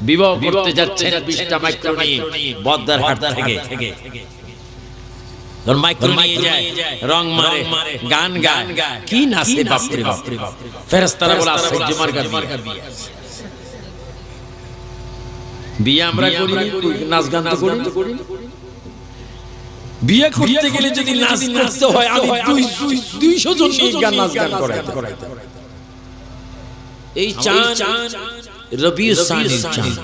বিবাহ করতে যাচ্ছেন বিশটা মাইক্রো নিয়ে। বদ্দার হাট থেকে। মাইক্রো নিয়ে যায় রং মারে গান গায়। কি নাচে বাপরে বাপরে ফেরেশতারা বলে আশ্চর্য মার্কা বিয়ে বিয়ে আমরা করি নাচ গান তো করি বিয়ে করতে গেলে যদি নাচ করতে হয় আমি দুইশো জন নিয়ে গান নাচ গান করাইতে এই চাঁদ রবি সানির চাঁদ।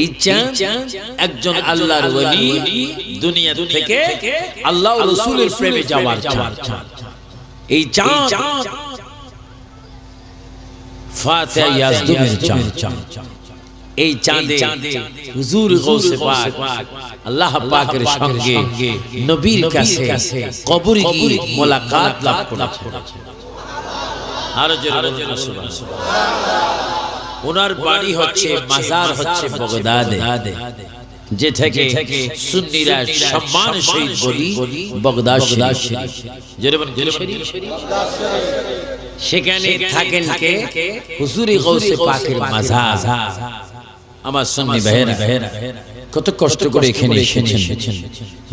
এই চাঁদ একজন আল্লাহর ওলি দুনিয়া থেকে আল্লাহ রাসূলের প্রেমে যাওয়ার চাঁদ। এই চাঁদ ফাতিহা ইয়াজদুমের চাঁদ। এই চাঁদে হুজুর গৌসে পাক আল্লাহ পাকের সঙ্গে নবীর কাছে কবরে গিয়ে মোলাকাত লাভ করেছে। আরও জোরে সুবহানাল্লাহ ওনার বাড়ি হচ্ছে মাজার হচ্ছে বগদাদে যে থেকে সুন্নিরা সম্মান সহিত বলি বগদাদ সেখানে থাকেন কে? হুজুরি গৌসে পাকের মাজার। আমার সুন্নি ভাইয়েরা কত কষ্ট করে এখানে এসেছেন।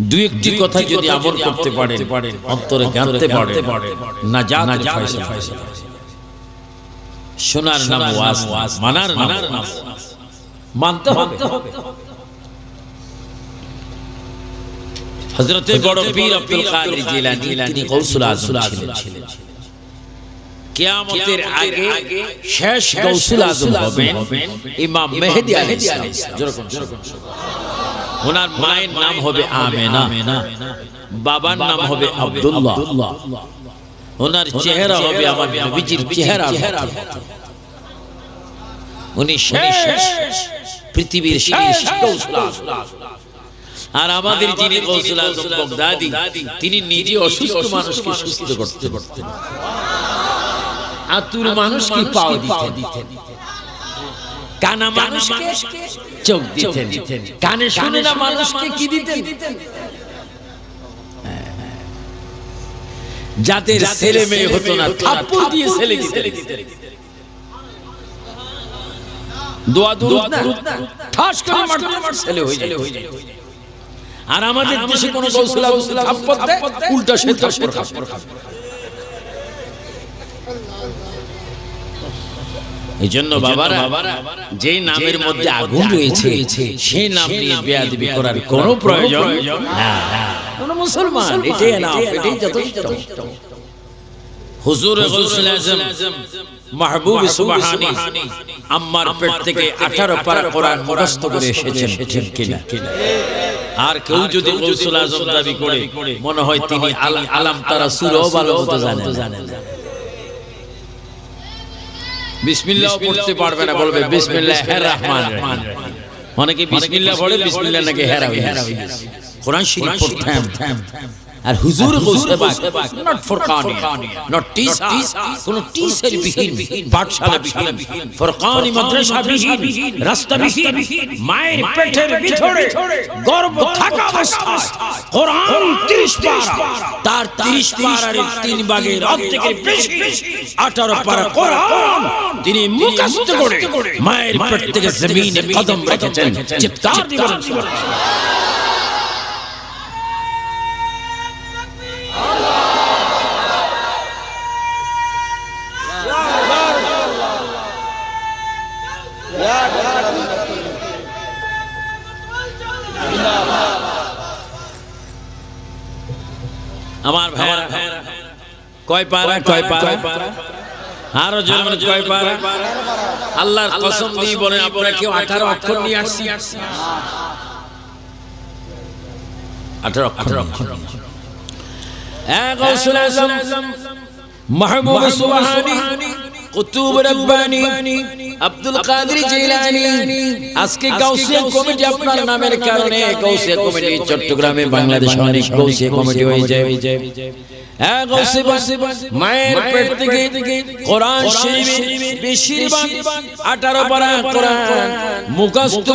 দুই একটি কথা যদি আমল করতে পারেন অন্তরে জানতে পারেন না যা না যা শোনার নাম ওয়াজ মানার মানার নাম মানতে হবে। হযরতে বড় পীর আব্দুল কাদের জিলানী তিনি গৌসুল আজম ছিলেন। কিয়ামতের আগে শেষ গৌসুল আজম হবেন ইমাম মেহেদী আলাইহিস সালাম ওনার মায়ের নাম হবে আমেনা। বাবার নাম হবে আব্দুল্লাহ। ওনার চেহারা হবে আমার নবীজির চেহারা উনি শেষ। পৃথিবীর শেষ। আর আমাদের যিনি আজম তিনি নিজে অসুস্থ মানুষকে সুস্থ করতে করতেন। আতুর মানুষকে পাও দিতেন। কানা মানুষকে চোখ দিতেন। কানে শুনে না মানুষকে কি দিতেন? যাদের ছেলে মেয়ে হতো না। থাপ্পড় দিয়ে ছেলে দোয়া দুরুদ না। ঠাস করে মারতে ছেলে হয়ে যায়। আর আমাদের দেশে কোন গৌসলা গৌসলা থাপ্পড় দেয়? উল্টা সে থাপ্পড় এই জন্য বাবারা যে নামের মধ্যে আগুন রয়েছে সেই নাম নিয়ে বেয়াদবি করার কোনো প্রয়োজন? না। কোন মুসলমান এটাই না এটাই যথেষ্ট। হুজুর গৌসুল আজম মাহবুব সুবহানি আম্মার পেট থেকে 18 পারা কোরআন মুখস্থ করে এসেছেন ঠিক কিনা? আর কেউ যদি গৌসুল আজম দাবি করে মনে হয় তিনি আলাম তারা সুরও ভালো মতো জানেন বিসমিল্লাহ পড়তে পারবে না বলবে বিসমিল্লাহ হের রহমান। অনেকে বিসমিল্লাহ পড়ে বিসমিল্লাহ নাকি হেরা হয়ে কোরআন শরীফ পড়তাম। আর হুজুর গৌসে পাক নট ফুরকানি নট টিসা কোন টিসের বিহীন পাঠশালা বিহীন। ফুরকানি মাদ্রাসা বিহীন রাস্তা বিহীন মায়ের পেটের ভিতরে গর্ভ থাকা অবস্থায়। কোরআন 30 পারা। তার 30 পারার তিন ভাগের অর্ধেকের বেশি। 18 পারা কোরআন তিনি মুখস্থ করে। মায়ের পেট থেকে জমিনে কদম রেখেছেন। চিৎকার দিবেন আমার ভাইরা কয় পারা কয় পারা? আরও জোরে কয় পারা? আল্লাহর কসম দিয়ে বলেন আপনারা কেউ 18 অক্ষর নিয়ে আসছি 18 অক্ষর। অক্ষর। এক মাহবুব সুবহানি। কুতুব রব্বানি আব্দুল কাদের আজকে গাউসিয়া কমিটি আপনার নামের কারণে গাউসিয়া কমিটি চট্টগ্রামে বাংলাদেশে অনেক গাউসিয়া কমিটি হয়ে যায়। হ্যাঁ, মায়ের পেট থেকে কোরআন বেশিরভাগ 18 পারা কোরআন মুখস্থ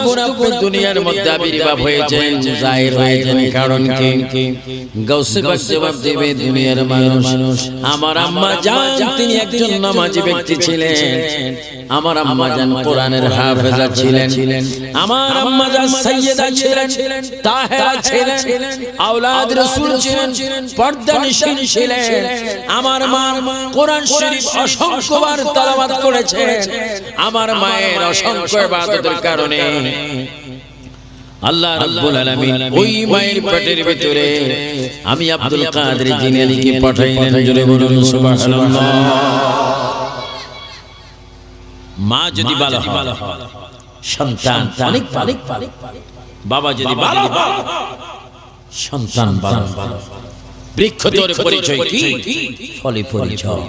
দুনিয়ার মধ্যে আবির্ভাব হয়েছেন জাহির কারণ কি? গৌসে জবাব দেবে দুনিয়ার মানুষ। আমার আম্মা জান তিনি একজন নামাজি ব্যক্তি। ছিলেন আমার আম্মা জান কোরআনের হাফেজা ছিলেন আমার আম্মা জান সাইয়্যিদা ছিলেন তাহেরা ছিলেন আওলাদ রাসূল ছিলেন পর্দা নিশান ছিলেন। আমার মা কোরআন শরীফ অসংখ্যবার তেলাওয়াত করেছেন। আমার মায়ের অসংখ্য ইবাদতের কারণে আল্লাহ রাব্বুল আলামিন ওই মায়ের পেটের ভিতরে আমি আব্দুল কাদের জিলানীকে পাঠাইলেন জোরে বলুন সুবহানাল্লাহ। মা যদি ভালো হয় সন্তান অনেক অনেক বাবা যদি ভালো সন্তান ভালো বৃক্ষ তোর পরিচয় কি? ফলে পরিচয়।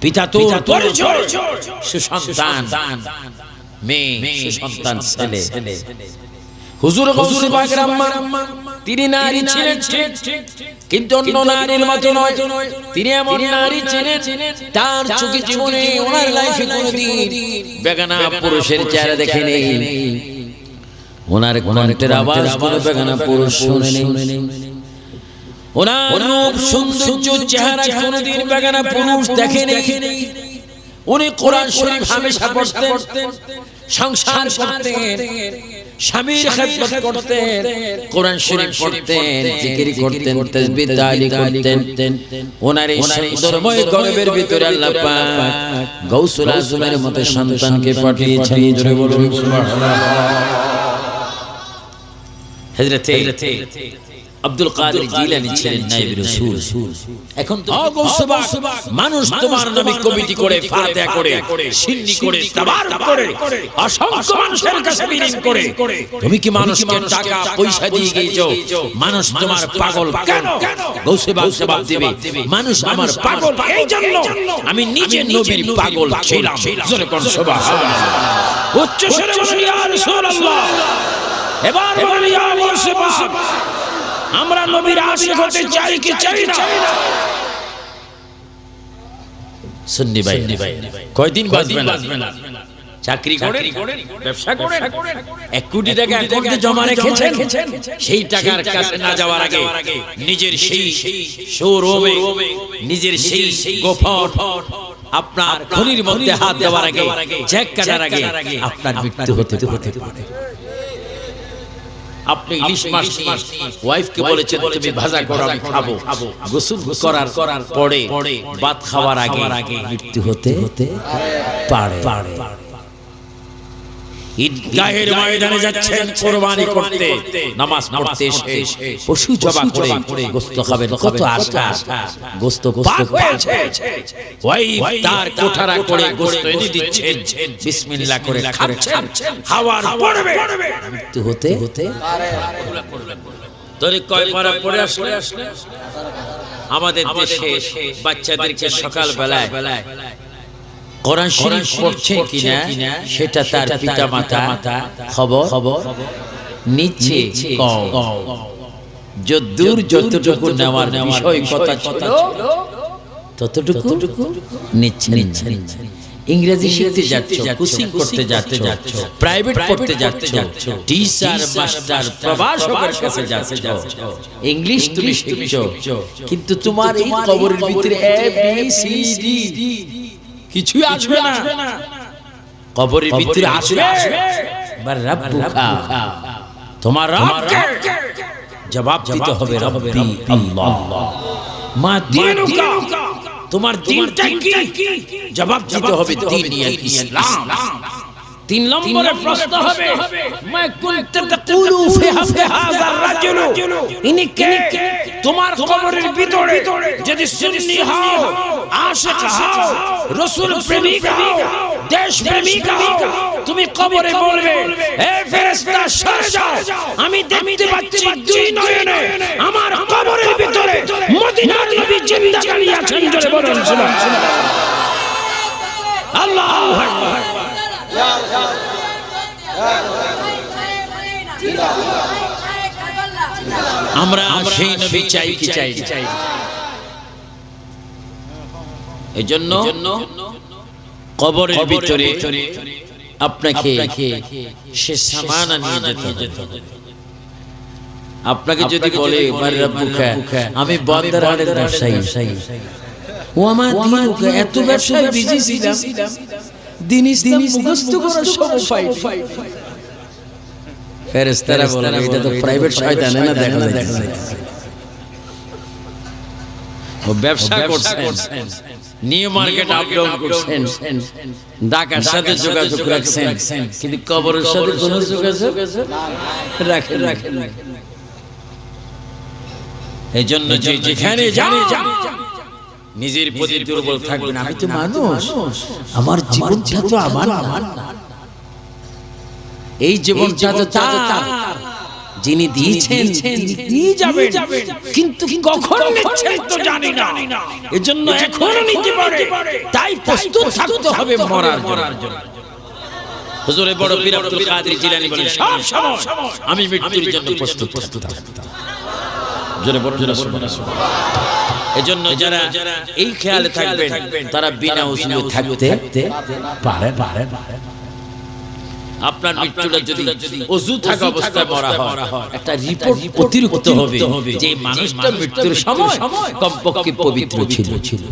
পিতা পরিচয়। সুসন্তান মেয়ে সুসন্তান ছেলে। হুজুর গৌসে পাকের আম্মা। তিনি নারী ছিলেন কিন্তু অন্য নারীর মতো নয়। তিনি এমন নারী ছিলেন তার চোখে জীবনে ওনার লাইফে কোনোদিন বেগানা পুরুষের চেহারা দেখে নেই ওনার কণ্ঠের আওয়াজ কোনো বেগানা পুরুষ শুনে নেই ওনার রূপ সৌন্দর্য চেহারা কোনোদিন বেগানা পুরুষ দেখে নেই উনি কোরআন শরীফ হামেশা পড়তেন সংসার করতেন। স্বামীর খেদমত করতেন কোরআন শরীফ পড়তেন জিকির করতেন তাসবিহ তালি করতেন। ওনার এই সুন্দরময় গর্বের ভিতরে আল্লাহ পাক গাউসুল আজমের মতো সন্তানকে পাঠিয়েছেন জোরে বলুন হযরতে আব্দুল কাদের জিলানী ছিলেন নায়েব রাসূল। এখন তো গৌসবা মানুষ তোমার নামে কমিটি করে ফাতিহা করে সিন্নি করে তাবার করে অসংখ্য মানুষের কাছে বিলীন করে। তুমি কি মানুষকে টাকা পয়সা দিয়ে গিয়েছো? মানুষ তোমার পাগল কেন? গৌসবা জবাব দেবে। মানুষ আমার পাগল। এই জন্য আমি নিজে নবীর পাগল ছিলাম। জোরে কোন সুবহানাল্লাহ উচ্চ স্বরে বলুন ইয়া রাসূলুল্লাহ। এবার বলুন ইয়া মুর্শিদ আমরা নবীর আশিক হতে চাই কি চাই না? সুন্নি ভাই কয়দিন বাঁচবেন চাকরি করে ব্যবসা করে এক কোটি টাকা অ্যাকাউন্টে জমা রেখেছেন? সেই টাকার কাছে না যাওয়ার আগে নিজের সেই শোরুমে নিজের সেই গোফর আপনার খনির মধ্যে হাত দেওয়ার আগে চেক কাটার আগে আপনার মৃত্যু হতে হতে পারে। আপনি ইলিশ মাছ ওয়াইফকে বলেছেন তুমি ভাজা করো আমি খাব। গোসল করার করার পরে ভাত খাওয়ার আগে মৃত্যু হতে হতে পারে। পারে। ঈদগাহের ময়দানে যাচ্ছেন কোরবানি করতে। নামাজ পড়তে এসে পশু জবা করে গোস্ত খাবেন। কত আশা? গোস্ত হয়েছে। ওই তার কোঠারা করে গোস্ত এনে দিচ্ছেন। বিসমিল্লাহ করে খাচ্ছেন। খাওয়ার পড়বে মৃত্যু হতে হতে তোরে কয় পারা পড়ে আসলে? আমাদের দেশে বাচ্চাদেরকে সকাল বেলায় কোরআন শরীফ পড়ছে কিনা সেটা তার পিতা মাতা খবর। নিচ্ছে যদ্দূর যতটুকু নেওয়ার বিষয় কথা ছিল ততটুকু নিচ্ছে নিচ্ছে ইংরেজি শিখতে যাচ্ছ কোচিং করতে যাচ্ছ প্রাইভেট পড়তে যাচ্ছ টিচার মাস্টার প্রভাষকের কাছে যাচ্ছ। ইংলিশ তুমি শিখছো কিন্তু তোমার এই কবরের ভিতরে এ বি সি ডি কিছুই আসবে না। কবরের ভিতরে আসবে। তোমার জবাব দিতে হবে রব্বি আল্লাহ। মা দিনুকা। তোমার দিনটা কি? জবাব দিতে হবে দিন ইসলাম। তিন নম্বরে প্রশ্ন হবে মা কুনতে তাকুলু ফি হাযার রাজুল। ইনি কে? তোমার কবরের ভিতরে যদি সুন্নি হও আশিক হও রাসূল প্রেমিক হও দেশ প্রেমিক হও তুমি কবরে বলবে হে ফেরেশতা সরে যাও আমি দেখতে পাচ্ছি দুই নয়নে আমার কবরের ভিতরে মদিনার নবী জিন্দা দাঁড়িয়ে আছেন জোরে বলুন সুবহানাল্লাহ আল্লাহু আকবার। আমরা সেই নবী চাই কি চাই চাই এই জন্য কবরের ভিতরে আপনাকে সে সামান নিয়ে যেতে আপনাকে যদি বলে "মার রাব্বুকা, আমি ব্যবসায়ী ও আমার এত ব্যবসায় বিজি ছিলাম। দিন ইসলাম মুখস্থ করার সময় পাই ফেরেশতারা বলে এটা তো প্রাইভেট শয়তান না দেখা না দেখা ও ব্যবসা করছেন। নিউ মার্কেট আপ করছেন। ঢাকার সাথে যোগাযোগ রাখছেন। কিন্তু কবরের সাথে কোনো যোগাযোগ রাখেন রাখেন এই জন্য যে যেখানে জানে নিজের প্রতি দুর্বল থাকবেন আমি তো মানুষ। আমার জীবনটা তো আমার আমার না। এই জীবনটা তো তার। যিনি দিয়েছেন তিনি দিয়ে যাবেন। কিন্তু কখন নিচ্ছেন তো জানি না। এজন্য এখনও নিতে পারে। তাই প্রস্তুত থাকতে হবে মরার জন্য। হুজুরে বড় পীর আব্দুল কাদের জিলানী বলেন সব সময়। আমি মৃত্যুর জন্য প্রস্তুত প্রস্তুত জোরে বড় জোরে সুবহানাল্লাহ এজন্য যারা এই খেয়ালে থাকবেন তারা বিনা উসুলে থাকতে পারে পারে আপনার মৃত্যুটা যদি অজু থাকা অবস্থায় মরা হয় একটা রিপোর্ট অতিরিক্ত হবে যে মানুষটা মৃত্যুর সময় কমপক্ষে পবিত্র ছিল ছিল।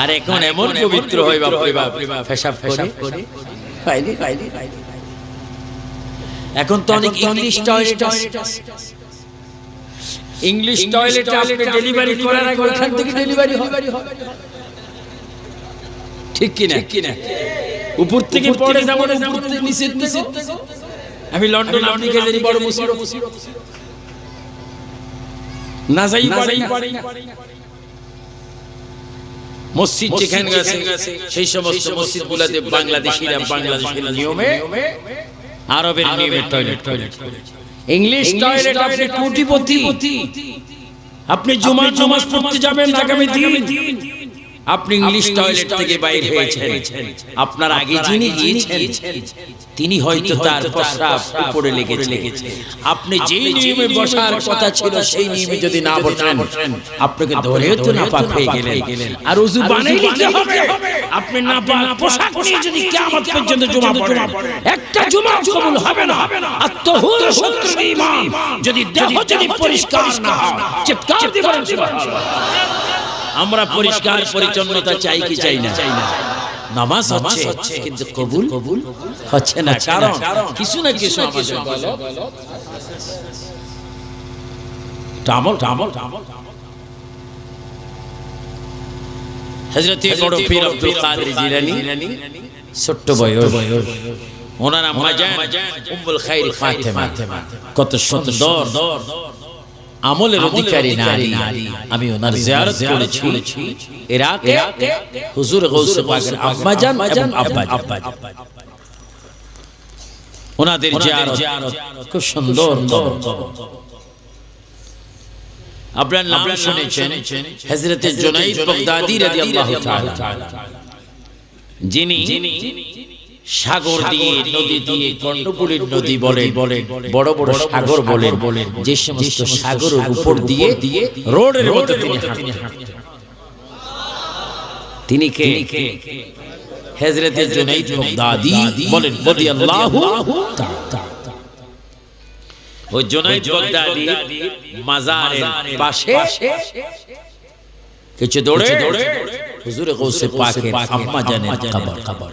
আর এখন এমন পবিত্র হয় বাপরে বাপ ফেসাব ফেসাব করে এখন তো অনেক ইংলিশ টয়লেট ইংলিশ টয়লেটে আপনি ডেলিভারি করার আগে ওখান থেকে ডেলিভারি হবে ঠিক কিনা? কিনা? উপর থেকে পড়ে যেমন উপর থেকে নিচে নিচে আমি লন্ডন আপনি গেলেন বড় মুসির না যাই পারি। না মসজিদ যেখানে গেছে সেই সমস্ত মসজিদ গুলাতে বাংলাদেশিরা বাংলাদেশের নিয়মে আরবের নিয়মে টয়লেট টয়লেট ইংলিশ টয়লেট আপনি কোটিপতি আপনি জুমার নামাজ পড়তে যাবেন আগামী দিন। আপনি ইংলিশ টয়লেট থেকে বাইরে হয়েছেন। আপনার আগে যিনি গিয়েছেন তিনি হয়তো তার প্রস্রাব উপরে লেগেছে। আপনি যেই নিয়মে বসার কথা ছিল সেই নিয়মে যদি না বসেন আপনাকে ধরেও তো না পাক হয়ে গেলেন। আর উজু বানাই নিতে হবে? আপনি না পাক পোশাক নিয়ে যদি কিয়ামত পর্যন্ত জমা পড়েন একটা জমা কবুল হবে না। আর তহুর শত্রু ঈমান যদি দেহ যদি পরিষ্কার না হয় চিৎকার দিবেন সুবহানাল্লাহ আমরা পরিষ্কার পরিচ্ছন্নতা চাই কি চাই না? নামাজ হচ্ছে কিন্তু কবুল কবুল হচ্ছে না। কারণ কিছু না কিছু আমাদের টামল টামল টামল হযরতে বড় পীর আব্দুল কাদের জিলানী। ছোট্ট বয়স। ওনার আম্মা জান উম্মুল খাইর ফাতেমা। কত সুন্দর। আমলের অধিকারী নারী। আমি ওনার জিয়ারত করেছি। ইরাকে হুজুর গৌসে পাকের আম্মা জান এবং আব্বা আব্বা ওনাদের জিয়ারত খুব সুন্দর আপনার নাম শুনেছেন হযরতে জুনাইদ বাগদাদি রাদিয়াল্লাহু তাআলা। যিনি সাগর দিয়ে নদী দিয়ে কর্ণপুরের নদী বলে বলে বড় বড় সাগর বলে বলে যে সমস্ত সাগরের উপর দিয়ে দিয়ে রোডের মতো তিনি হাঁটতেন। তিনি কে? হযরতে জুনাইদ বাগদাদি বলেন রাদিয়াল্লাহু তাআলা ওই জুনাইদ বাগদাদি মাজারের পাশে কিছু দৌড়ে হুজুরে গৌসে পাকের আম্মা জানের কবর। কবর।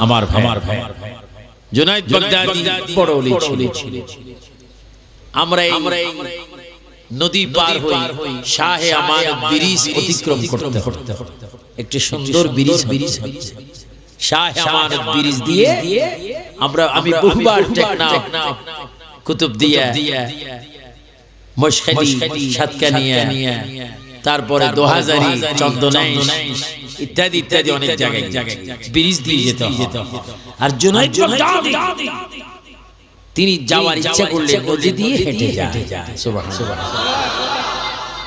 আমার আমার ভাই। জুনাইদ বাগদাদি বড় ওলি ছিল আমরা এই নদী পার হই শাহে আমার ব্রিজ অতিক্রম করতে করতে একটি সুন্দর ব্রিজ ব্রিজ শাহে আমার ব্রিজ দিয়ে আমরা আমি বহুবার টেকনাফ কুতুব দিয়া মশখালি সাতকানিয়া তারপরে দোহাজারি চন্দনাই ইত্যাদি ইত্যাদি অনেক জায়গায় জায়গায় ব্রিজ দিয়ে যেতে যেতে আর তিনি যাওয়ার ইচ্ছা করলে নদী দিয়ে হেঁটে যায়।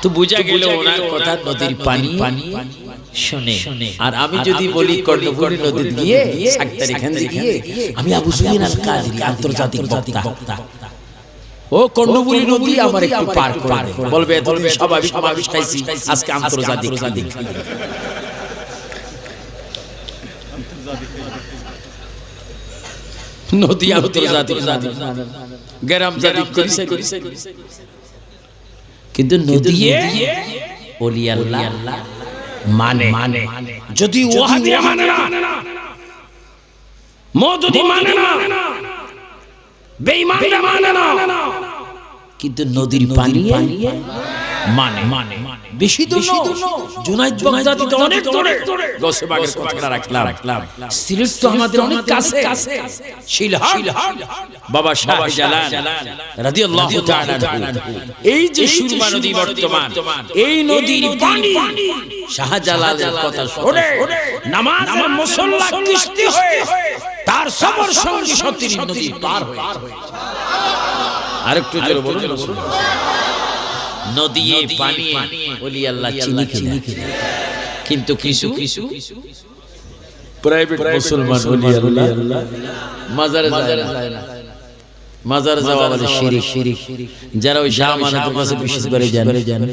তো বোঝা গেল ওনার কথা নদীর পানি পানি শুনে। আর আমি যদি বলি কর্ণফুলী নদী গিয়ে সাক্তার এখান থেকে আমি আবু সুফিয়ান আল আন্তর্জাতিক বক্তা। ও কর্ণবুলি নদী আমার একটু পার করে। বলবে তুমি স্বাভাবিক স্বাভাবিক খাইছি আজকে আন্তর্জাতিক নদী আন্তর্জাতিক গ্রাম জাতিক করিছে। কিন্তু নদী ওলি আল্লাহ মানে। মানে। যদি ওয়াহাবিয়া মানে না। মওদুদি মানে না। বেঈমানরা মানে না। কিন্তু নদীর পানি মানে মানে বেশি দূর জুনাইদ বাগদাদি তো অনেক দূরে। গোসবাগের কথাটা রাখলাম। সিলেট তো আমাদের অনেক কাছে। শিলহাট। বাবা শাহজালাল রাদিয়াল্লাহু তাআলা এই যে সুরমা নদী বর্তমান। এই নদীর পানি। শাহজালালের কথা শুনে। নামাজের মুসল্লা কিস্তি হয়ে। তার সবর সঙ্গী সত্যি নদী পার হয়ে আরেকটু জোরে বলুন। নদী পানি ওলি আল্লাহ চিনি কিনা কিন্তু কিছু কিছু প্রাইভেট মুসলমান ওলি আল্লাহ। মাজারে যায় না। মাজারে যাওয়া বলে শিরিক শিরিক। যারা ওই শাহ মানাতের কাছে বিশেষ করে জানে জানে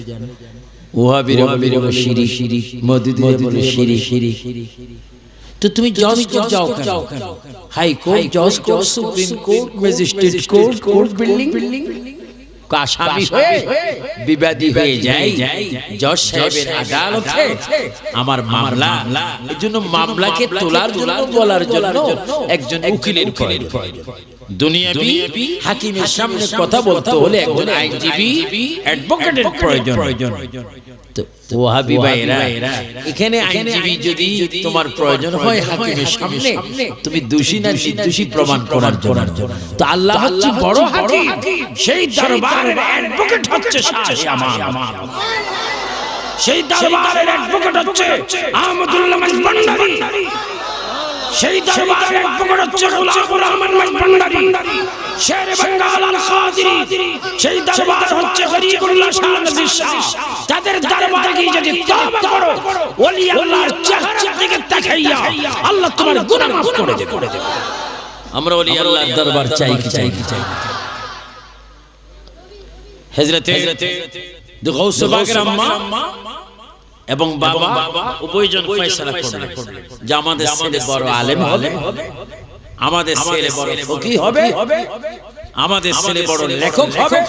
ওহাবির ওহাবির বলে শিরিক শিরিক মদিদিরে বলে শিরিক। শিরিক। তো তুমি জজ কোর্ট যাও কেন? হাই কোর্ট জজ court supreme court magistrate court court building আসামি হয়ে বিবাদী হয়ে যায় জজ সাহেবের আদালতে আমার মামলা। এই জন্য মামলাকে তোলার জন্য বলার জন্য একজন উকিলের প্রয়োজন। দুনিয়াবি হাকিমের সামনে কথা বলতে হলে একজন আইনজীবী অ্যাডভোকেটের প্রয়োজন। ওহাবি ভাইরা এখানে আইনজীবী যদি তোমার প্রয়োজন হয় হাকিমের সামনে তুমি দোষী না নির্দোষী প্রমাণ করার জন্য। তো আল্লাহ হচ্ছে বড় হাকিম। সেই দরবারের অ্যাডভোকেট হচ্ছে শাহ আমার। সেই দরবারের অ্যাডভোকেট হচ্ছে আহমদুল্লাহ সেই দরবারের অ্যাডভোকেট হচ্ছে গোলামুর রহমান ভান্ডারী। শের বেঙ্গল আল খাদিরি। সেই দরবার হচ্ছে গরিবুল্লাহ শাহ নজির শাহ। তাদের দরবারে গিয়ে যদি তওবা করো ওলি আল্লাহর চেহারা দিকে তাকাইয়া আল্লাহ তোমার গুনাহ মাফ করে দেবে। আমরা ওলি আল্লাহর দরবার চাই কি চাই কি চাই হযরতে গৌস বাগের আম্মা এবং বাবা উভয়জন ফয়সালা করলেন। যে আমাদের ছেলে বড় আলেম হবে। আমাদের ছেলে বড় ফকিহ হবে। আমাদের ছেলে বড় লেখক হবে।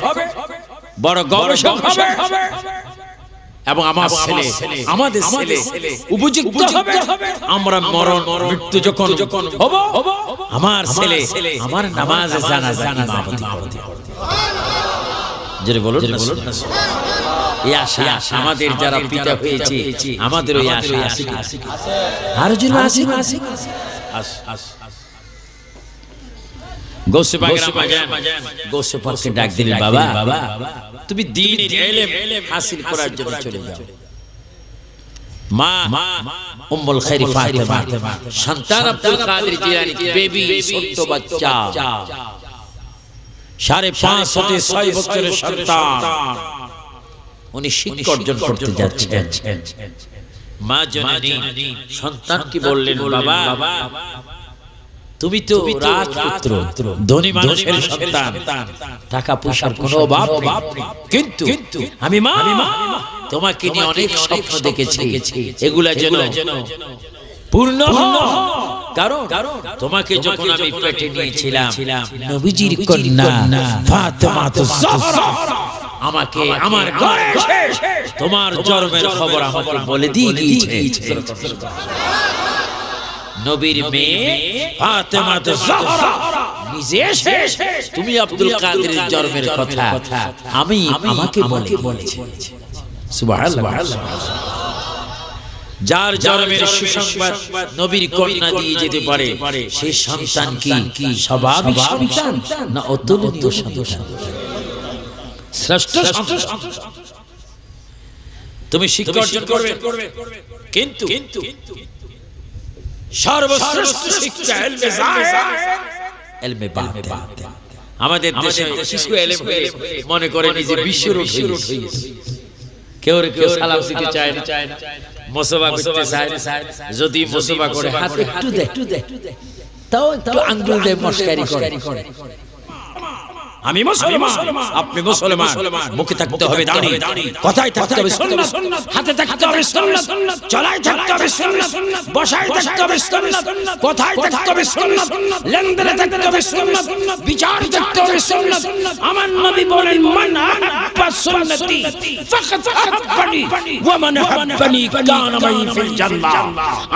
বড় গবেষক হবে। এবং আমার ছেলে আমাদের ছেলে উপযুক্ত হবে। আমরা মরণ মৃত্যু যখন যখন হব আমার ছেলে আমার নামাজ জানা জানা ইমামতি জোরে বলুন বলুন এই আশা আমাদের যারা পিতা হয়েছে আমাদের ওই আশা আছে আরও জন আছে আছে গোসে পাকের বাজান গোসে পাককে ডাক দিলেন বাবা। তুমি দিন হাসিল করার জন্য চলে যাও। মা উম্মুল খাইর ফাতেমা। সন্তান আব্দুল কাদের জিলানী বেবি ছোট্ট বাচ্চা। সাড়ে পাঁচ হতে ছয় বছরের সন্তান। উনি শিক্ষা অর্জন করতে যাচ্ছেন। মা জননী সন্তান কি বললেন? বাবা তুমি তো রাজপুত্র ধনী মানুষের সন্তান। টাকা পয়সার কোনো অভাব কিন্তু আমি মা তোমাকে নিয়ে অনেক স্বপ্ন দেখেছি। এগুলা যেন পূর্ণ। কারণ তোমাকে যখন আমি পেটে নিয়েছিলাম নবীজির কন্যা ফাতেমা তো আমাকে আমার ঘরে তোমার জন্মের খবর আমাকে বলে দিয়ে গিয়েছে নবীর মেয়ে ফাতেমা জাহরা। নিজে তুমি আব্দুল কাদেরের জন্মের কথা। আমি আমাকে বলে বলেছি। সুবহানাল্লাহ। যার জন্মের সুসংবাদ নবীর কন্যা দিয়ে যেতে পারে। সেই সন্তান কি? স্বাভাবিক সন্তান? না অতুলনীয় সন্তান। শ্রেষ্ঠ তুমি শিক্ষা অর্জন করবে। কিন্তু সর্বশ্রেষ্ঠ শিক্ষা এলমে এলমে বাতেন। আমাদের দেশে শিশু এলেম মনে করে নিজে বিশ্বের উঠে কেউ কেউ সালাম দিতে চায় না। মোসবা করতে চায় যদি মোসবা করে হাতে একটু দে। তাও একটু আঙ্গুল দিয়ে মস্কারি করে। আমি মুসলমান আপনি মুসলমান মুখে থাকতে হবে দাঁড়ি কথায় থাকতে হবে সুন্নাত হাতে থাকতে হবে সুন্নাত চলায় থাকতে হবে সুন্নাত বসায় থাকতে হবে সুন্নাত কথায় থাকতে হবে সুন্নাত লেনদেনে থাকতে হবে সুন্নাত বিচার থাকতে হবে সুন্নাত আমার নবী বলেন মান আহাব্বা সুন্নতি ফাকাদ আহাব্বানি ওয়া মান আহাব্বানি কানা মাই ফিল জান্নাহ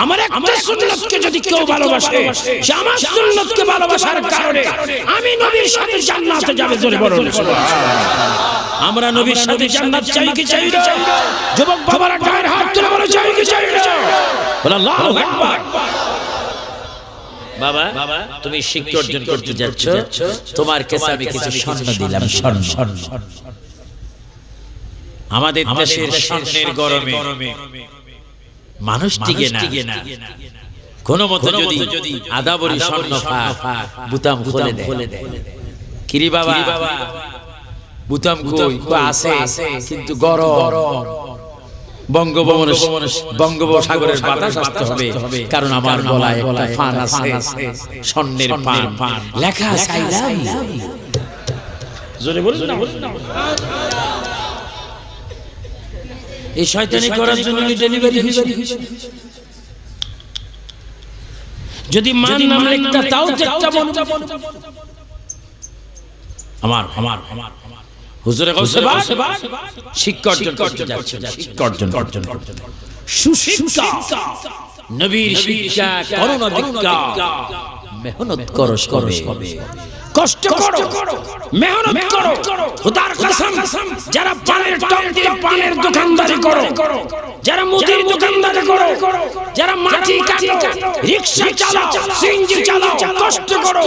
আমার একটা সুন্নাতকে যদি কেউ ভালোবাসে সে আমার সুন্নাতকে ভালোবাসার কারণে আমি নবীর সাথে জান্নাতে যাবে জোরে বলুন। আমরা নবীর সাথে জান্নাত চাই কি চাই না? যুবক বাবারা গায়ের হাত তুলে বলে চাই কি চাই না? বলে। আল্লাহু আকবার। বাবা তুমি শিক্ষা অর্জন করতে যাচ্ছ। তোমার কাছে আমি কিছু স্বর্ণ দিলাম স্বর্ণ। আমাদের দেশের স্বর্ণের গরমে মানুষ টিকে না। কোন মতে যদি স্বর্ণ পা বুতাম খুলে দেয়। কিরি বাবা। বুতাম কই? আছে কিন্তু গরম। বঙ্গভবন বঙ্গোপসাগরের বাতাস আসতে হবে। কারণ আমার গলায় একটা ফান আছে। স্বর্ণের পান লেখা আছে I love you। জোরে বলুন না। এই শয়তানি করার জন্য ডেলিভারি হয়েছে। যদি মান নাম লিখতা তাও চেষ্টা বলুন। আমার আমার আমার। হুজুরে শিক্ষা অর্জন করতে যাচ্ছে শিক্ষা অর্জন অর্জন সুশিক্ষা। নবীর শিক্ষা করুণা মেহনত করো করো কষ্ট করো মেহনত করো খোদার কসম যারা পানের টক দিয়ে পানের দোকানদারি করো যারা মুদির দোকানদারি করো যারা মাটি কাটো রিকশা চালাও সিএনজি চালাও কষ্ট করো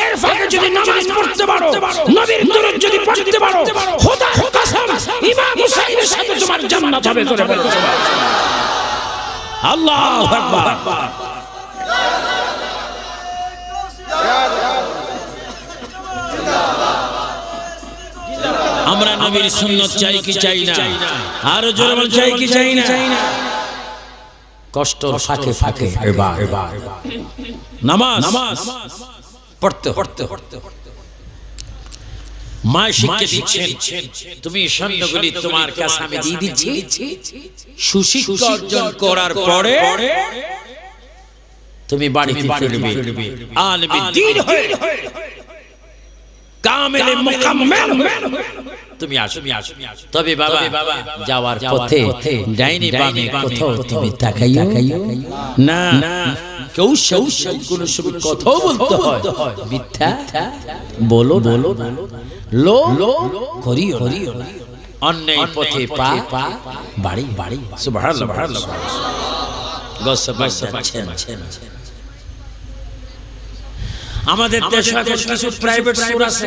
এর ফাঁকে যদি নামাজ পড়তে পারো নবীর দরুদ যদি পড়তে পারো খোদার কসম ইমাম হুসাইনের সাথে তোমার জান্নাত হবে করে বলো আল্লাহু আকবার। আমরা নবীর সুন্নত চাই কি চাই না? আরও জোরে বল চাই কি চাই না? কষ্ট ফাঁকে ফাঁকে এবার। নামাজ। নামাজ। পড়তে পড়তে পড়তে মা শিক্ষা দিচ্ছেন। তুমি স্বর্ণগুলি তোমার কাছে আমি দিয়ে দিচ্ছি। সুশিক্ষা অর্জন করার পরে তুমি বাড়িতে ফিরবে। আলমী দিন হয়ে। কামেলে মুকাম্মেল। তুমি আসো। তবে বাবা যাওয়ার পথে ডাইনি বামে কোথাও তুমি তাকাইও? না কেউ সেও সেও কোনো সময় কথাও বলতে হয়। মিথ্যা বলো বলো লো লো করিও করিও অন্যায় পথে পা বাড়ি বাড়ি। সুবহানাল্লাহ সুবহানাল্লাহ। আমাদের দেশে কিছু প্রাইভেট স্কুল আছে।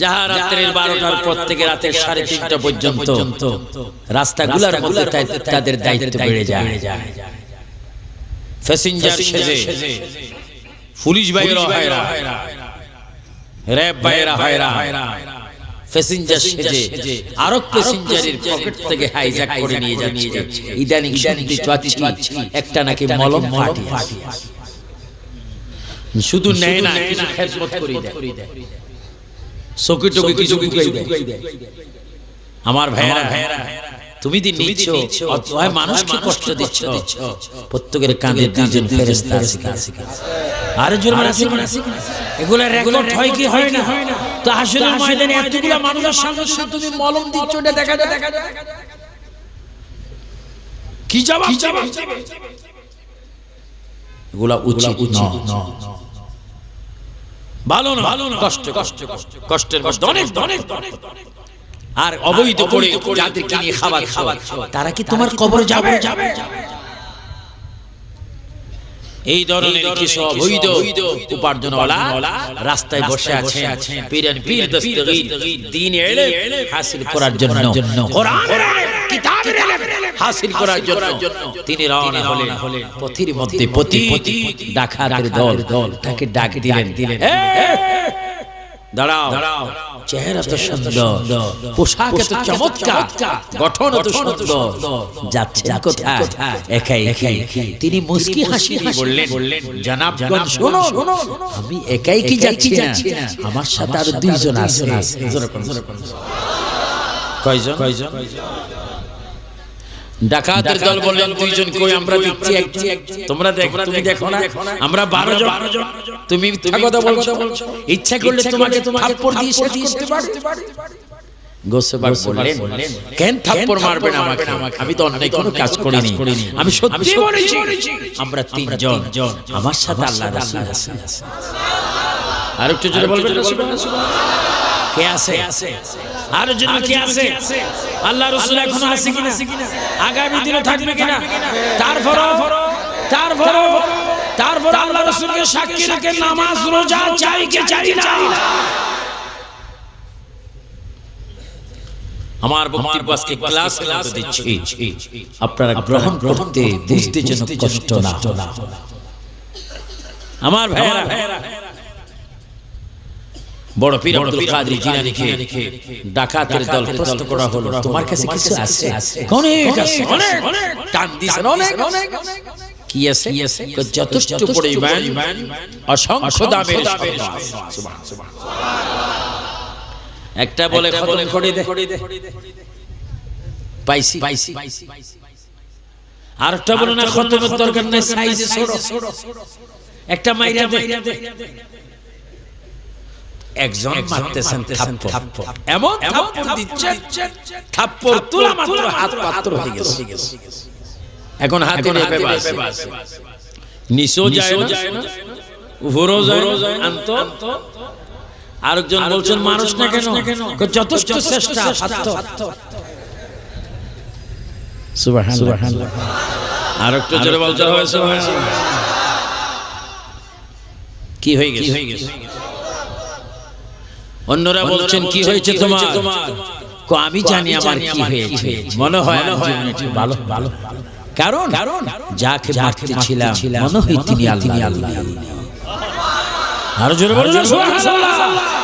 যাহা রাত্রের বারোটার পর থেকে রাতের সাড়ে তিনটা পর্যন্ত রাস্তাগুলোর মধ্যে তাদের দায়িত্ব বেড়ে যায়। প্যাসেঞ্জার সেজে। পুলিশ বাইরা হয়রা। র্যাব বাইরা হয়রা। প্যাসেঞ্জার সেজে। আরও প্যাসেঞ্জারের পকেট থেকে হাইজ্যাক করে নিয়ে যাচ্ছে। ইদানিং শুনতে পাচ্ছি একটা নাকি মলম ফাটিয়ে শুধু নেয় না কিছু খেদমত করে দেয়। চকি টকি কিছু ঢুকাই দেয়। আমার ভাইয়েরা তুমি দি নিচ্ছ মানুষকে কষ্ট দিচ্ছ। প্রত্যেকের কাঁধে দুইজন ফেরেশতা আছে। আর জোর মানে আছে এগুলা রেকর্ড হয় কি হয় না? তো হাসরের ময়দানে এতগুলা মানুষের সামনে তুমি মলম দিচ্ছ এটা দেখা দেখা কি জবাব? এগুলা উচিত না ভালো না ভালো না। কষ্ট কষ্ট কষ্টের মধ্যে অনেক অনেক আর অবৈধ করে যাদেরকে নিয়ে খাবার খাবার তারা কি তোমার কবরে যাবে? যাবে? এই ধরনের কিছু অবৈধ উপার্জনওয়ালা রাস্তায় বসে আছে পীরান পীর দস্তগীর দিন এলে হাসিল করার জন্য। হাসিল করার জন্য তিনি রওনা হলেন পথির মধ্যে পতি ডাকাতের দল। দল। তাকে ডাক দিলেন। দিলেন। দাঁড়াও। দাঁড়াও। চেহারা তো সুন্দর। পোশাক এত চমৎকার। গঠন এত সুন্দর। যাচ্ছে কোথায়? একাই একাই তিনি মুস্কি হাসি বললেন। জনাবগণ শোনো আমি একাই কি যাচ্ছি না? আমার সাথে আরও দুইজন আছে। কয়জন? কয়জন? ডাকাতের দল বললেন দুইজন কই আমরা দিচ্ছি এক তোমরা দেখো তুমি দেখো না আমরা বারো জন। তুমি মিথ্যা কথা বলছো ইচ্ছা করলে তোমাকে থাপ্পড় দিয়ে শেষ করতে পারি। গোসেবাগ বললেন কেন থাপ্পড় মারবেন আমাকে? আমি তো অন্যায় কোনো কাজ করিনি। আমি সত্যি বলেছি। আমরা তিনজন। আমার সাথে আল্লাহ রাসূল আছে আর একটু জোরে বলবেন রাসূলুল্লাহ কে আছে? আর জন্য কি আছে? আল্লাহ রসুল এখনও আছে কিনা? আগামী দিনে থাকবে কিনা? তারপর তারপর তারপর আল্লাহ রসুলকে সাক্ষী রেখে নামাজ রোজা চাই কি চাই না? আমার বক্তব্য আজকে ক্লাস ক্লাস দিচ্ছি। আপনারা গ্রহণ করতে বুঝতে যেন কষ্ট না আমার ভাইয়েরা। বড় পীর আব্দুল কাদের জিলানীকে ডাকাতের দল প্রশ্ন করা হলো। তোমার কাছে কিছু আছে? অনেক আছে। অনেক টান দিছেন অনেক অনেক কি আছে? যথেষ্ট পরিমাণ অসংখ্য দামের একটা বলে খতম করে দে। পাইছি। পাইছি। আরেকটা বলে না খতমের দরকার নাই সাইজে ছোট একটা মাইরা দে। একজন মারতেছেন থাপ্পড়। এমন থাপ্পড় দিচ্ছেন। থাপ্পড় তোলা মাত্র হাত পাত্র হয়ে গেছে। এখন হাতে নিয়ে বেবাস নিচেও যায় না উপরেও যায় আন্ত। আরেকজন বলছেন মানুষ না কেন? যথেষ্ট চেষ্টা সুবহানাল্লাহ। আর একটু জোরে বলতে হবে সুবহানাল্লাহ কি হয়ে গেছে? অন্যরা বলছেন কি হয়েছে তোমার? কো আমি জানি আমার কি হয়েছে। মনে হয় ভালো ভালো। কারণ? কারণ? যাকে মারতেছিলাম মনে হয় তিনি আল্লাহ। আরও জোরে বলুন সুবহানাল্লাহ।